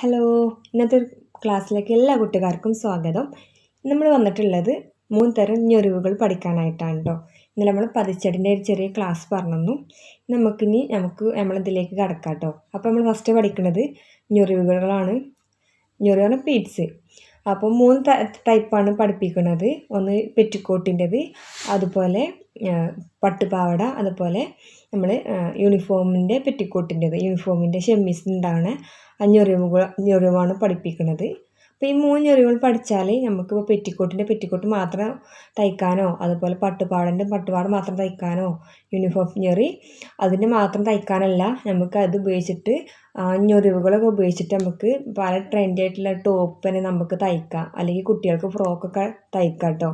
Hello ഇന്നത്തെ ക്ലാസ്സിലേക്ക് എല്ലാ കുട്ടികാർക്കും സ്വാഗതം. നമ്മൾ വന്നിട്ടുള്ളത് മൂന്ന് തരം ഞൊറിവുകൾ പഠിക്കാനായിട്ടാണ് കേട്ടോ ഇന്നലെ നമ്മൾ പതിച്ചടിന്റെ ഒരു ചെറിയ ക്ലാസ് പറഞ്ഞു നമുക്കിനി നമുക്ക് നമ്മളിതിലേക്ക് കടക്കാം കേട്ടോ അപ്പോൾ നമ്മൾ ഫസ്റ്റ് പഠിക്കുന്നത് ഞൊറിവുകളാണ്. ഞൊറിവാണ് പീറ്റ്സ് അപ്പോൾ മൂന്ന് ടൈപ്പാണ് പഠിപ്പിക്കുന്നത്. ഒന്ന് പെറ്റിക്കോട്ടിന്റെത് അതുപോലെ പട്ടുപാവട അതുപോലെ നമ്മൾ യൂണിഫോമിന്റെ പെറ്റിക്കോട്ടിന്റെത്. യൂണിഫോമിന്റെ ഷെമ്മീസിനുണ്ടാകുന്ന രൂപ അഞ്ഞൂറ് രൂപയാണ് പഠിപ്പിക്കുന്നത്. അപ്പോൾ ഈ മൂന്ന് ഞൊറിവുകൾ പഠിച്ചാൽ നമുക്കിപ്പോൾ പെറ്റിക്കോട്ടിന്റെ പെറ്റിക്കോട്ട് മാത്രം തയ്ക്കാനോ അതുപോലെ പട്ടുപാടന്റെ പട്ടുപാട് മാത്രം തയ്ക്കാനോ യൂണിഫോം ഞെറി അതിന് മാത്രം തയ്ക്കാനല്ല നമുക്ക് അത് ഉപയോഗിച്ചിട്ട് ഞൊറിവുകളൊക്കെ ഉപയോഗിച്ചിട്ട് നമുക്ക് പല ട്രെൻഡി ആയിട്ടുള്ള ടോപ്പ് തന്നെ നമുക്ക് തയ്ക്കാം. അല്ലെങ്കിൽ കുട്ടികൾക്ക് ഫ്രോക്കൊക്കെ തയ്ക്കാം കേട്ടോ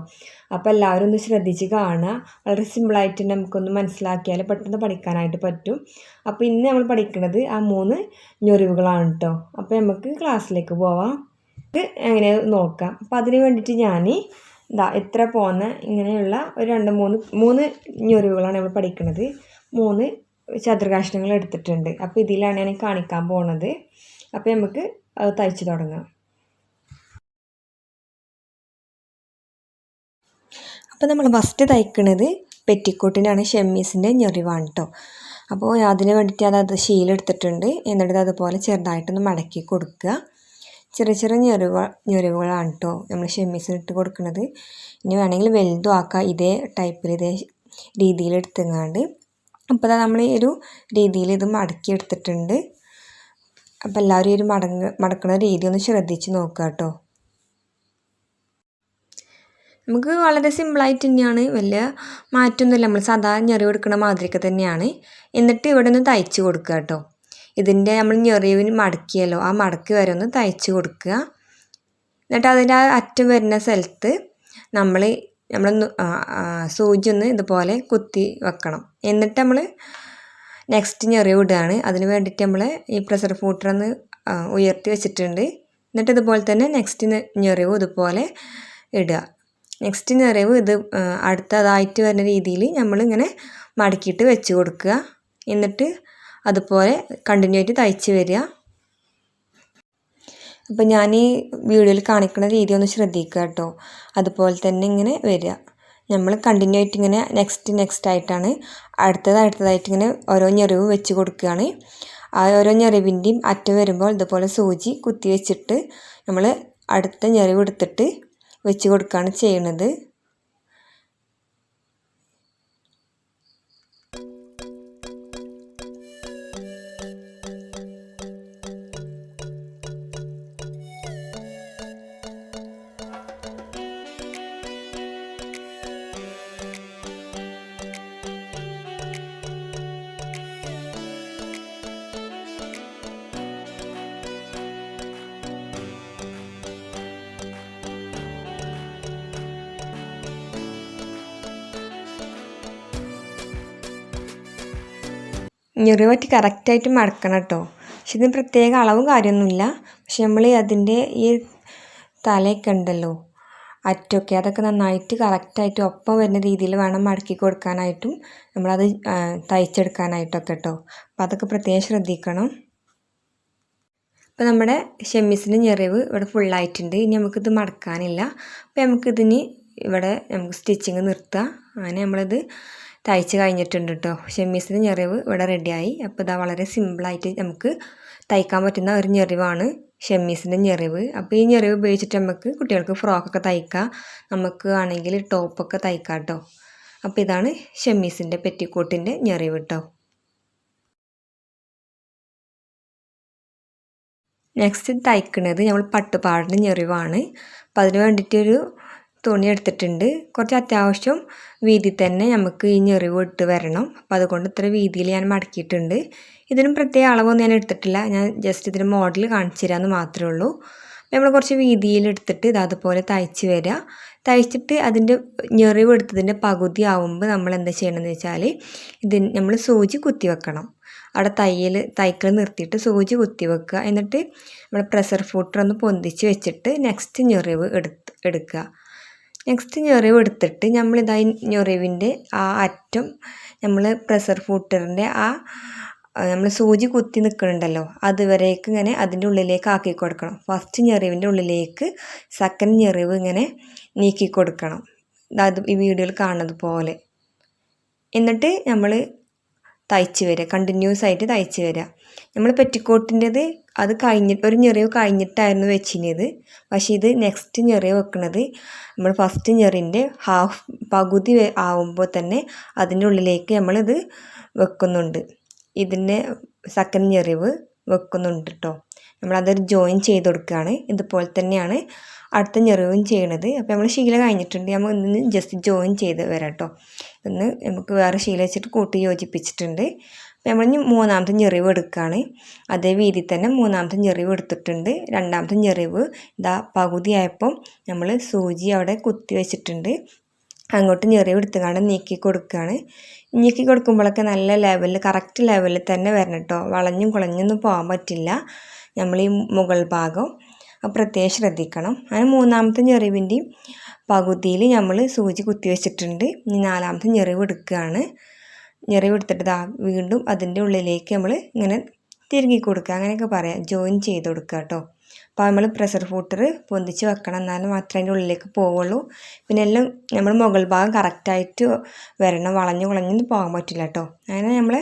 അപ്പോൾ എല്ലാവരും ഒന്ന് ശ്രദ്ധിച്ച് കാണുക വളരെ സിമ്പിളായിട്ട് നമുക്കൊന്ന് മനസ്സിലാക്കിയാൽ പെട്ടെന്ന് പഠിക്കാനായിട്ട് പറ്റും. അപ്പോൾ ഇന്ന് നമ്മൾ പഠിക്കുന്നത് ആ മൂന്ന് ഞൊറിവുകളാണ് കേട്ടോ അപ്പോൾ നമുക്ക് ക്ലാസ്സിലേക്ക് പോവാം. എങ്ങനെ നോക്കാം. അപ്പോൾ അതിന് വേണ്ടിയിട്ട് ഞാൻ ഇതാ എത്ര പോകുന്ന ഇങ്ങനെയുള്ള ഒരു രണ്ട് മൂന്ന് മൂന്ന് ഞൊറിവുകളാണ് നമ്മൾ പഠിക്കുന്നത് മൂന്ന് ചതുർകാഷ്ണങ്ങൾ എടുത്തിട്ടുണ്ട്. അപ്പോൾ ഇതിലാണ് ഞാൻ കാണിക്കാൻ പോണത്. അപ്പോൾ നമുക്ക് അത് തയ്ച്ച് തുടങ്ങാം. അപ്പോൾ നമ്മൾ ഫസ്റ്റ് തയ്ക്കുന്നത് പെറ്റിക്കോട്ടിനാണ് ഷെമ്മീസിന്റെ ഞൊറിവാണ് കേട്ടോ അപ്പോൾ അതിന് വേണ്ടിയിട്ട് അത് ശീലെടുത്തിട്ടുണ്ട് എന്നിട്ട് അതുപോലെ ചെറുതായിട്ടൊന്ന് മടക്കി കൊടുക്കുക. ചെറിയ ചെറിയ ഞെരുവ ഞെരുവുകളാണ് കേട്ടോ നമ്മൾ ഷെമ്മീസിന് ഇട്ട് കൊടുക്കുന്നത് ഇനി വേണമെങ്കിൽ വലുതും ആക്കാം. ഇതേ ടൈപ്പിൽ ഇതേ രീതിയിൽ എടുത്തുങ്ങാണ്ട്. അപ്പോൾ നമ്മൾ ഈ ഒരു രീതിയിൽ ഇത് മടക്കി എടുത്തിട്ടുണ്ട്. അപ്പോൾ എല്ലാവരും ഈ ഒരു മടങ്ങ് മടക്കുന്ന രീതി ഒന്ന് ശ്രദ്ധിച്ച് നോക്കുക കേട്ടോ നമുക്ക് വളരെ സിമ്പിളായിട്ട് തന്നെയാണ്. വലിയ മാറ്റമൊന്നുമില്ല നമ്മൾ സാധാരണ ഞെറി കൊടുക്കുന്ന മാതിരിയൊക്കെ തന്നെയാണ്. എന്നിട്ട് ഇവിടെ ഒന്ന് തയ്ച്ച് കൊടുക്കുക കേട്ടോ ഇതിന്റെ നമ്മൾ ഞെറിവിന് മടക്കിയല്ലോ. ആ മടക്കി വരെ ഒന്ന് തയ്ച്ച് കൊടുക്കുക. എന്നിട്ട് അതിന്റെ ആ അറ്റം വരുന്ന സ്ഥലത്ത് നമ്മൾ നമ്മൾ സൂചി ഒന്ന് ഇതുപോലെ കുത്തി വെക്കണം. എന്നിട്ട് നമ്മൾ നെക്സ്റ്റ് ഞെറിവ് ഇടുകയാണ്. അതിന് വേണ്ടിയിട്ട് നമ്മൾ ഈ പ്രഷർ ഫൂട്ടർ ഒന്ന് ഉയർത്തി വെച്ചിട്ടുണ്ട്. എന്നിട്ട് ഇതുപോലെ തന്നെ നെക്സ്റ്റ് ഞെറിവ് ഇതുപോലെ ഇടുക. നെക്സ്റ്റ് ഞെറിവ് ഇത് അടുത്തതായിട്ട് വരുന്ന രീതിയിൽ നമ്മളിങ്ങനെ മടക്കിയിട്ട് വെച്ച് കൊടുക്കുക. എന്നിട്ട് അതുപോലെ കണ്ടിന്യൂ ആയിട്ട് തയ്ച്ച് വരിക. അപ്പോൾ ഞാൻ ഈ വീഡിയോയിൽ കാണിക്കുന്ന രീതി ഒന്ന് ശ്രദ്ധിക്കുക കേട്ടോ. അതുപോലെ തന്നെ ഇങ്ങനെ വരിക. നമ്മൾ കണ്ടിന്യൂ ആയിട്ട് ഇങ്ങനെ നെക്സ്റ്റ് നെക്സ്റ്റ് ആയിട്ടാണ് അടുത്തത് അടുത്തതായിട്ട് ഇങ്ങനെ ഓരോ ഞെറിവ് വെച്ച് കൊടുക്കുകയാണ്. ആ ഓരോ ഞെറിവിന്റെയും അറ്റം വരുമ്പോൾ ഇതുപോലെ സൂചി കുത്തി വെച്ചിട്ട് നമ്മൾ അടുത്ത ഞെറിവ് എടുത്തിട്ട് വെച്ച് കൊടുക്കുകയാണ് ചെയ്യുന്നത്. ഞെറി പറ്റി കറക്റ്റായിട്ട് മടക്കണം കേട്ടോ പക്ഷെ ഇതിന് പ്രത്യേക അളവും കാര്യമൊന്നുമില്ല. പക്ഷെ നമ്മൾ അതിന്റെ ഈ തലയൊക്കെ ഉണ്ടല്ലോ അറ്റൊക്കെ അതൊക്കെ നന്നായിട്ട് കറക്റ്റായിട്ട് ഒപ്പം വരുന്ന രീതിയിൽ വേണം മടക്കി കൊടുക്കാനായിട്ടും നമ്മളത് തയ്ച്ചെടുക്കാനായിട്ടൊക്കെ കേട്ടോ അപ്പോൾ അതൊക്കെ പ്രത്യേകം ശ്രദ്ധിക്കണം. അപ്പോൾ നമ്മുടെ ഷെമ്മീസിന്റെ ഞെറിവ് ഇവിടെ ഫുള്ളായിട്ടുണ്ട് ഇനി നമുക്കിത് മടക്കാനില്ല. അപ്പോൾ നമുക്കിതിന് ഇവിടെ നമുക്ക് സ്റ്റിച്ചിങ് നിർത്തുക അങ്ങനെ നമ്മളിത് തയ്ച്ച് കഴിഞ്ഞിട്ടുണ്ട് കേട്ടോ ഷെമ്മീസിന്റെ ഞെറിവ് ഇവിടെ റെഡിയായി അപ്പോൾ ഇതാ വളരെ സിമ്പിളായിട്ട് നമുക്ക് തയ്ക്കാൻ പറ്റുന്ന ഒരു ഞെറിവാണ് ഷെമ്മീസിന്റെ ഞെറിവ്. അപ്പോൾ ഈ ഞെറിവ് ഉപയോഗിച്ചിട്ട് നമുക്ക് കുട്ടികൾക്ക് ഫ്രോക്കൊക്കെ തയ്ക്കാം. നമുക്ക് ആണെങ്കിൽ ടോപ്പൊക്കെ തയ്ക്കാം കേട്ടോ. അപ്പോൾ ഇതാണ് ഷെമ്മീസിന്റെ പെറ്റിക്കോട്ടിന്റെ ഞെറിവ് കേട്ടോ. നെക്സ്റ്റ് തയ്ക്കുന്നത് നമ്മൾ പട്ടുപാടിന്റെ ഞെറിവാണ്. അപ്പോൾ അതിന് വേണ്ടിയിട്ടൊരു തുണി എടുത്തിട്ടുണ്ട് കുറച്ച് അത്യാവശ്യം വീതി തന്നെ നമുക്ക് ഈ ഞെറിവ് ഇട്ട് വരണം. അപ്പോൾ അതുകൊണ്ട് ഇത്ര വീതിയിൽ ഞാൻ മടക്കിയിട്ടുണ്ട്. ഇതിനും പ്രത്യേക അളവൊന്നും ഞാൻ എടുത്തിട്ടില്ല. ഞാൻ ജസ്റ്റ് ഇതിന് മോഡൽ കാണിച്ചു തരാമെന്ന് മാത്രമേ ഉള്ളൂ. നമ്മൾ കുറച്ച് വീതിയിൽ എടുത്തിട്ട് ഇത് അതുപോലെ തയ്ച്ച് വരിക തയ്ച്ചിട്ട് അതിന്റെ ഞെറിവ് എടുത്തതിന്റെ പകുതി ആവുമ്പോൾ നമ്മൾ എന്താ ചെയ്യണമെന്ന് വെച്ചാൽ ഇതിന് നമ്മൾ സൂചി കുത്തി വെക്കണം. അവിടെ തയ്യൽ തയ്ക്കൽ നിർത്തിയിട്ട് സൂചി കുത്തി വെക്കുക. എന്നിട്ട് നമ്മൾ പ്രഷർ ഫൂട്ടർ ഒന്ന് പൊന്തിച്ച് വെച്ചിട്ട് നെക്സ്റ്റ് ഞെറിവ് എടുത്ത് എടുക്കുക. നെക്സ്റ്റ് ഞൊറിവ് എടുത്തിട്ട് നമ്മളിതായി ഞൊറിവിന്റെ ആ അറ്റം നമ്മൾ പ്രഷർ ഫൂട്ടറിന്റെ ആ നമ്മൾ സൂചി കുത്തി നിൽക്കുന്നുണ്ടല്ലോ അതുവരേക്ക് ഇങ്ങനെ അതിന്റെ ഉള്ളിലേക്ക് ആക്കി കൊടുക്കണം. ഫസ്റ്റ് ഞെറിവിന്റെ ഉള്ളിലേക്ക് സെക്കൻഡ് ഞെറിവ് ഇങ്ങനെ നീക്കി കൊടുക്കണം. അത് ഈ വീഡിയോയിൽ കാണുന്നത് പോലെ. എന്നിട്ട് നമ്മൾ തയ്ച്ച് വരിക കണ്ടിന്യൂസ് ആയിട്ട് തയ്ച്ച് വരിക നമ്മൾ പെറ്റിക്കോട്ടിന്റെത് അത് കഴിഞ്ഞിട്ട് ഒരു ഞെറിവ് കഴിഞ്ഞിട്ടായിരുന്നു വെച്ചിരുന്നത്. പക്ഷേ ഇത് നെക്സ്റ്റ് ഞെറിവ് വെക്കുന്നത് നമ്മൾ ഫസ്റ്റ് ഞെറിന്റെ ഹാഫ് പകുതി ആവുമ്പോൾ തന്നെ അതിന്റെ ഉള്ളിലേക്ക് നമ്മളിത് വെക്കുന്നുണ്ട്. ഇതിന്റെ സെക്കൻഡ് ഞെറിവ് വെക്കുന്നുണ്ട് കേട്ടോ നമ്മളതൊരു ജോയിൻ ചെയ്ത് കൊടുക്കുകയാണ്. ഇതുപോലെ തന്നെയാണ് അടുത്ത ഞെറിവും ചെയ്യണത്. അപ്പോൾ നമ്മൾ ശീല കഴിഞ്ഞിട്ടുണ്ട്. നമ്മൾ ഇന്ന് ജസ്റ്റ് ജോയിൻ ചെയ്ത് വരാം കേട്ടോ ഇന്ന് നമുക്ക് വേറെ ശീല വെച്ചിട്ട് കൂട്ടി യോജിപ്പിച്ചിട്ടുണ്ട്. നമ്മൾ ഇനി മൂന്നാമത്തെ ഞെറിവ് എടുക്കുകയാണ് അതേ വീതിയിൽ തന്നെ മൂന്നാമത്തെ ഞെറിവ് എടുത്തിട്ടുണ്ട്. രണ്ടാമത്തെ ഞെറിവ് ഇതാ പകുതിയായപ്പം നമ്മൾ സൂചി അവിടെ കുത്തി വെച്ചിട്ടുണ്ട്. അങ്ങോട്ട് ഞെറിവ് എടുത്തുകൊണ്ട് നീക്കി കൊടുക്കുകയാണ് നീക്കി കൊടുക്കുമ്പോഴൊക്കെ നല്ല ലെവലിൽ കറക്റ്റ് ലെവലിൽ തന്നെ വരണം കേട്ടോ വളഞ്ഞും കുളഞ്ഞൊന്നും പോകാൻ പറ്റില്ല. നമ്മൾ ഈ മുകൾ ഭാഗം. പ്രത്യേകം ശ്രദ്ധിക്കണം. അങ്ങനെ മൂന്നാമത്തെ ഞെറിവിന്റെയും പകുതിയിൽ നമ്മൾ സൂചി കുത്തി വെച്ചിട്ടുണ്ട്. ഇനി നാലാമത്തെ ഞെറിവ് എടുക്കുകയാണ് ഞെറിവ് എടുത്തിട്ട് ഇതാ വീണ്ടും അതിന്റെ ഉള്ളിലേക്ക് നമ്മൾ ഇങ്ങനെ തിരുകി കൊടുക്കുക. അങ്ങനെയൊക്കെ പറയാം. ജോയിൻ ചെയ്ത് കൊടുക്കുക കേട്ടോ. അപ്പോൾ നമ്മൾ പ്രഷർ ഫൂട്ടർ പൊന്തിച്ച് വെക്കണം. എന്നാലും മാത്രമേ അതിന്റെ ഉള്ളിലേക്ക് പോവുള്ളൂ. പിന്നെ എല്ലാം നമ്മൾ മുകൾ ഭാഗം കറക്റ്റായിട്ട് വരണം. വളഞ്ഞു കുളഞ്ഞൊന്നും പോകാൻ പറ്റില്ല കേട്ടോ. അങ്ങനെ നമ്മൾ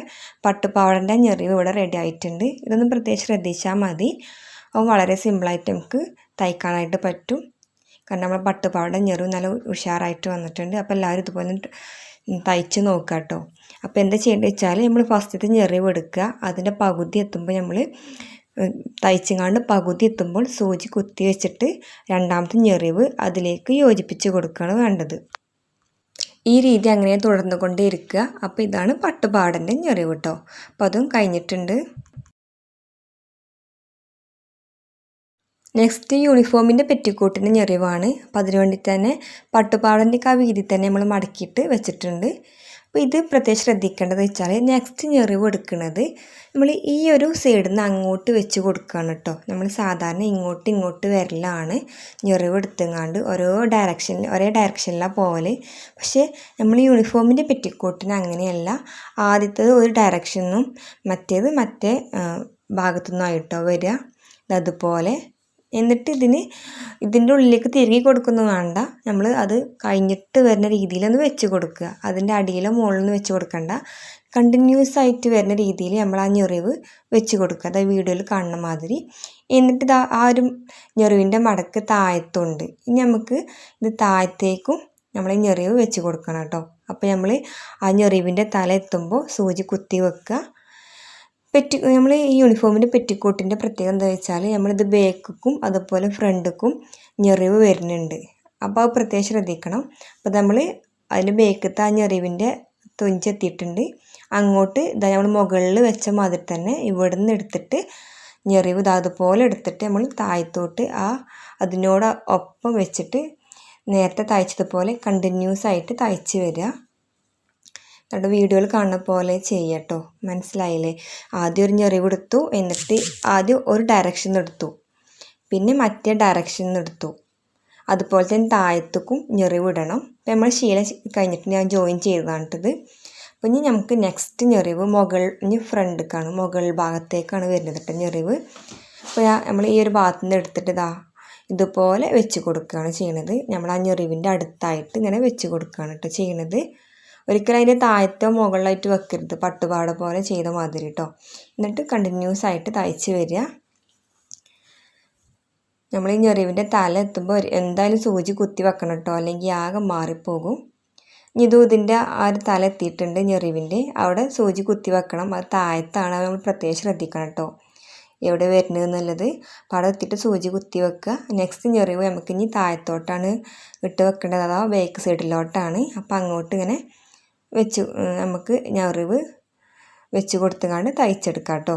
പട്ടുപാവടന്റെ ഞെറിവ് ഇവിടെ റെഡി ആയിട്ടുണ്ട്. ഇതൊന്നും പ്രത്യേകിച്ച് ശ്രദ്ധിച്ചാൽ മതി. അപ്പോൾ വളരെ സിമ്പിളായിട്ട് നമുക്ക് തയ്ക്കാനായിട്ട് പറ്റും. കാരണം നമ്മൾ പട്ടുപാവട ഞെറിവ് നല്ല ഉഷാറായിട്ട് വന്നിട്ടുണ്ട്. അപ്പോൾ എല്ലാവരും ഇതുപോലെ തയ്ച്ച് നോക്കുക കേട്ടോ അപ്പോൾ എന്താ ചെയ്യേണ്ടത് വെച്ചാൽ നമ്മൾ ഫസ്റ്റത്തെ ഞെറിവ് എടുക്കുക. അതിന്റെ പകുതി എത്തുമ്പോൾ നമ്മൾ തയ്ച്ചങ്ങാണ്ട് പകുതി എത്തുമ്പോൾ സൂചി കുത്തി വെച്ചിട്ട് രണ്ടാമത്തെ ഞെറിവ് അതിലേക്ക് യോജിപ്പിച്ച് കൊടുക്കുകയാണ് വേണ്ടത്. ഈ രീതി അങ്ങനെ തുടർന്നുകൊണ്ടേ ഇരിക്കുക അപ്പോൾ ഇതാണ് പട്ടുപാടന്റെ ഞെറിവ് കേട്ടോ അപ്പോൾ അതും കഴിഞ്ഞിട്ടുണ്ട്. നെക്സ്റ്റ് യൂണിഫോമിന്റെ പെറ്റിക്കോട്ടിന്റെ ഞെറിവാണ്. അപ്പോൾ അതിനു വേണ്ടി തന്നെ പട്ടുപാടന്റെ ആ വീതി തന്നെ നമ്മൾ മടക്കിയിട്ട് വെച്ചിട്ടുണ്ട്. അപ്പോൾ ഇത് പ്രത്യേകം ശ്രദ്ധിക്കേണ്ടത് വെച്ചാൽ നെക്സ്റ്റ് ഞെറിവ് എടുക്കുന്നത് നമ്മൾ ഈ ഒരു സൈഡിൽ നിന്ന് അങ്ങോട്ട് വെച്ച് കൊടുക്കുകയാണ് കേട്ടോ നമ്മൾ സാധാരണ ഇങ്ങോട്ട് ഇങ്ങോട്ട് വരലാണ് ഞെറിവ് എടുത്തെങ്ങാണ്ട് ഓരോ ഡയറക്ഷനിൽ ഒരേ ഡയറക്ഷനിലാണ് പോകൽ പക്ഷേ നമ്മൾ യൂണിഫോമിന്റെ പെറ്റിക്കോട്ടിന് അങ്ങനെയല്ല. ആദ്യത്തേത് ഒരു ഡയറക്ഷനും മറ്റേത് മറ്റേ ഭാഗത്തു നിന്നായിട്ടോ വരിക അതുപോലെ എന്നിട്ട് ഇതിന് ഇതിന്റെ ഉള്ളിലേക്ക് തിരികെ കൊടുക്കുന്നു വേണ്ട. നമ്മൾ അത് കഴിഞ്ഞിട്ട് വരുന്ന രീതിയിലൊന്ന് വെച്ച് കൊടുക്കുക. അതിന്റെ അടിയിലോ മുകളിൽ നിന്ന് വെച്ച് കൊടുക്കണ്ട. കണ്ടിന്യൂസ് ആയിട്ട് വരുന്ന രീതിയിൽ നമ്മൾ ആ ഞെറിവ് വെച്ച് കൊടുക്കുക. അതായത് വീഡിയോയിൽ കാണുന്ന മാതിരി. എന്നിട്ട് ഇത് ആ ഒരു ഞെറിവിന്റെ മടക്ക് താഴത്തുണ്ട്. ഇനി നമുക്ക് ഇത് താഴത്തേക്കും നമ്മൾ ഞെറിവ് വെച്ച് കൊടുക്കണം കേട്ടോ. അപ്പോൾ നമ്മൾ ആ ഞെറിവിന്റെ തല എത്തുമ്പോൾ സൂചി കുത്തി വെക്കുക. പെറ്റി നമ്മൾ ഈ യൂണിഫോമിന്റെ പെറ്റിക്കോട്ടിന്റെ പ്രത്യേകത എന്താ വെച്ചാൽ നമ്മളിത് ബേക്കും അതുപോലെ ഫ്രണ്ടിക്കും ഞെറിവ് വരുന്നുണ്ട്. അപ്പോൾ അത് പ്രത്യേകം ശ്രദ്ധിക്കണം. അപ്പോൾ നമ്മൾ അതിന്റെ ബേക്കത്തെ ആ ഞെറിവിന്റെ തുഞ്ചെത്തിയിട്ടുണ്ട് അങ്ങോട്ട് ഇതാ നമ്മൾ മുകളിൽ വെച്ച മാതിരി തന്നെ ഇവിടെ നിന്ന് എടുത്തിട്ട് ഞെറിവ് ഇതാ അതുപോലെ എടുത്തിട്ട് നമ്മൾ താഴത്തോട്ട് ആ അതിനോട് ഒപ്പം വെച്ചിട്ട് നേരത്തെ തയ്ച്ചതുപോലെ കണ്ടിന്യൂസ് ആയിട്ട് തയ്ച്ച് വരിക. നമ്മുടെ വീഡിയോയിൽ കാണുന്ന പോലെ ചെയ്യട്ടോ. മനസ്സിലായില്ലേ? ആദ്യം ഒരു ഞെറിവ് എടുത്തു എന്നിട്ട് ആദ്യം ഒരു ഡയറക്ഷൻ എടുത്തു. പിന്നെ മറ്റേ ഡയറക്ഷൻ എടുത്തു. അതുപോലെ തന്നെ താഴത്തേക്കും ഞെറിവ് ഇടണം അപ്പോൾ നമ്മൾ ശീലം കഴിഞ്ഞിട്ട് ഞാൻ ജോയിൻ ചെയ്തതാണിട്ടത് ഇത് അപ്പോൾ ഇനി നമുക്ക് നെക്സ്റ്റ് ഞെറിവ് മുകൾ ഇനി ഫ്രണ്ടിലേക്കാണ് മുകൾ ഭാഗത്തേക്കാണ് വരുന്നത് കേട്ടോ ഞെറിവ്. അപ്പോൾ നമ്മൾ ഈ ഒരു ഭാഗത്തു നിന്ന് എടുത്തിട്ട് ഇതാ ഇതുപോലെ വെച്ച് കൊടുക്കുകയാണ് ചെയ്യണത്. നമ്മൾ ആ ഞെറിവിന്റെ അടുത്തായിട്ട് ഇങ്ങനെ വെച്ച് കൊടുക്കുകയാണ് കേട്ടോ ചെയ്യണത്. ഒരിക്കലും അതിന്റെ താഴത്തെ മുകളിലായിട്ട് വെക്കരുത്. പട്ടുപാട പോലെ ചെയ്ത മാതിരി കേട്ടോ എന്നിട്ട് കണ്ടിന്യൂസ് ആയിട്ട് തയ്ച്ച് വരിക. നമ്മൾ ഈ ഞെറിവിന്റെ തല എത്തുമ്പോൾ എന്തായാലും സൂചി കുത്തി വെക്കണം കേട്ടോ അല്ലെങ്കിൽ ആകെ മാറിപ്പോകും. ഇതും ഇതിന്റെ ആ ഒരു തല എത്തിയിട്ടുണ്ട് ഞെറിവിന്റെ. അവിടെ സൂചി കുത്തി വെക്കണം. അത് താഴത്താണ്. നമ്മൾ പ്രത്യേകം ശ്രദ്ധിക്കണം കേട്ടോ എവിടെ വരുന്നത് എന്നുള്ളത്. അവിടെ എത്തിയിട്ട് സൂചി കുത്തി വെക്കുക. നെക്സ്റ്റ് ഞെറിവ് നമുക്ക് ഇനി താഴത്തോട്ടാണ് ഇട്ട് വെക്കേണ്ടത്. അതാ ബേക്ക് സൈഡിലോട്ടാണ് അപ്പോൾ അങ്ങോട്ട് ഇങ്ങനെ വെച്ച്. നമുക്ക് ഞറിവ് വെച്ച് കൊടുത്തുകൊണ്ട് തയ്ച്ചെടുക്കാം കേട്ടോ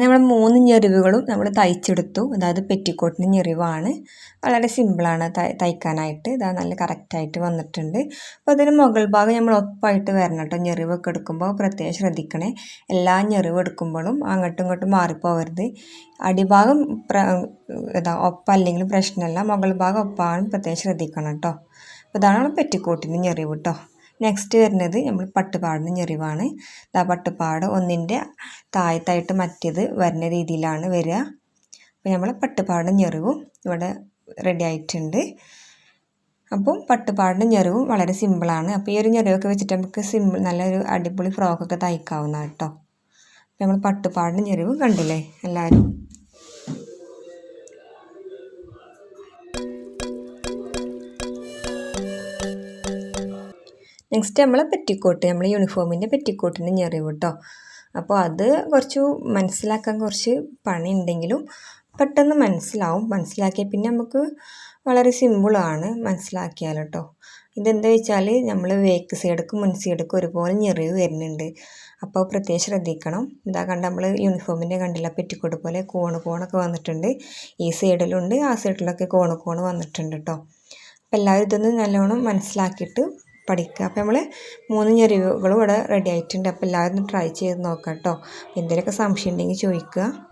അങ്ങനെ നമ്മൾ മൂന്ന് ഞെറിവുകളും നമ്മൾ തയ്ച്ചെടുത്തു. അതായത് പെറ്റിക്കോട്ടിന് ഞെറിവാണ്. വളരെ സിമ്പിളാണ് തയ്ക്കാനായിട്ട്. ഇതാ നല്ല കറക്റ്റായിട്ട് വന്നിട്ടുണ്ട്. അപ്പോൾ അതിന് മുകൾ ഭാഗം നമ്മൾ ഒപ്പായിട്ട് വരണം കേട്ടോ. ഞെറിവൊക്കെ എടുക്കുമ്പോൾ പ്രത്യേകം ശ്രദ്ധിക്കണേ. എല്ലാ ഞെറിവ് എടുക്കുമ്പോഴും അങ്ങോട്ടും ഇങ്ങോട്ടും മാറിപ്പോവരുത്. അടിഭാഗം ഇതാ ഒപ്പല്ലെങ്കിലും പ്രശ്നമല്ല മുകൾ ഭാഗം ഒപ്പാണ് പ്രത്യേകം ശ്രദ്ധിക്കണം കേട്ടോ. അപ്പോൾ ഇതാണ് പെറ്റിക്കോട്ടിന് ഞെറിവ് കേട്ടോ. നെക്സ്റ്റ് വരുന്നത് നമ്മൾ പട്ടുപാടിന് ഞെറിവാണ്. ആ പട്ടുപാട് ഒന്നിന്റെ താഴത്തായിട്ട് മറ്റേത് വരുന്ന രീതിയിലാണ് വരിക. അപ്പോൾ നമ്മൾ പട്ടുപാടിന് ഞെറിവും ഇവിടെ റെഡി ആയിട്ടുണ്ട്. അപ്പം പട്ടുപാടിന് ഞെറിവും വളരെ സിമ്പിളാണ് അപ്പോൾ ഈ ഒരു ഞെറിവൊക്കെ വെച്ചിട്ട് നമുക്ക് സിമ്പിൾ നല്ലൊരു അടിപൊളി ഫ്രോക്കൊക്കെ തയ്ക്കാവുന്ന കേട്ടോ അപ്പോൾ നമ്മൾ പട്ടുപാടിന് ഞെറിവ് കണ്ടില്ലേ എല്ലാവരും? നെക്സ്റ്റ് നമ്മളെ പെറ്റിക്കോട്ട് നമ്മൾ യൂണിഫോമിന്റെ പെറ്റിക്കോട്ടിന്റെ ഞെറിവ് കേട്ടോ അപ്പോൾ അത് കുറച്ച് മനസ്സിലാക്കാൻ കുറച്ച് പണി ഉണ്ടെങ്കിലും പെട്ടെന്ന് മനസ്സിലാവും. മനസ്സിലാക്കിയ പിന്നെ നമുക്ക് വളരെ സിമ്പിളാണ് മനസ്സിലാക്കിയാൽ കേട്ടോ ഇതെന്താ വെച്ചാൽ നമ്മൾ വേക്ക് സൈഡക്കും മുൻ സൈഡക്കും ഒരുപോലെ ഞെറിവ് വരുന്നുണ്ട്. അപ്പോൾ പ്രത്യേകം ശ്രദ്ധിക്കണം. ഇതാ കണ്ട് നമ്മൾ യൂണിഫോമിന്റെ കണ്ടില്ല പെറ്റിക്കോട്ട് പോലെ കോണ് കോണൊക്കെ വന്നിട്ടുണ്ട്. ഈ സൈഡിലുണ്ട് ആ സൈഡിലൊക്കെ കോണ് കോണ് വന്നിട്ടുണ്ട് കേട്ടോ അപ്പോൾ എല്ലാവരും ഇതൊന്ന് നല്ലോണം മനസ്സിലാക്കിയിട്ട് പഠിക്കുക. അപ്പോൾ നമ്മൾ മൂന്ന് ഞെരിവുകളും ഇവിടെ റെഡി ആയിട്ടുണ്ട്. അപ്പോൾ എല്ലാവരും ട്രൈ ചെയ്ത് നോക്കാം കേട്ടോ. എന്തെങ്കിലുമൊക്കെ സംശയം ഉണ്ടെങ്കിൽ ചോദിക്കുക.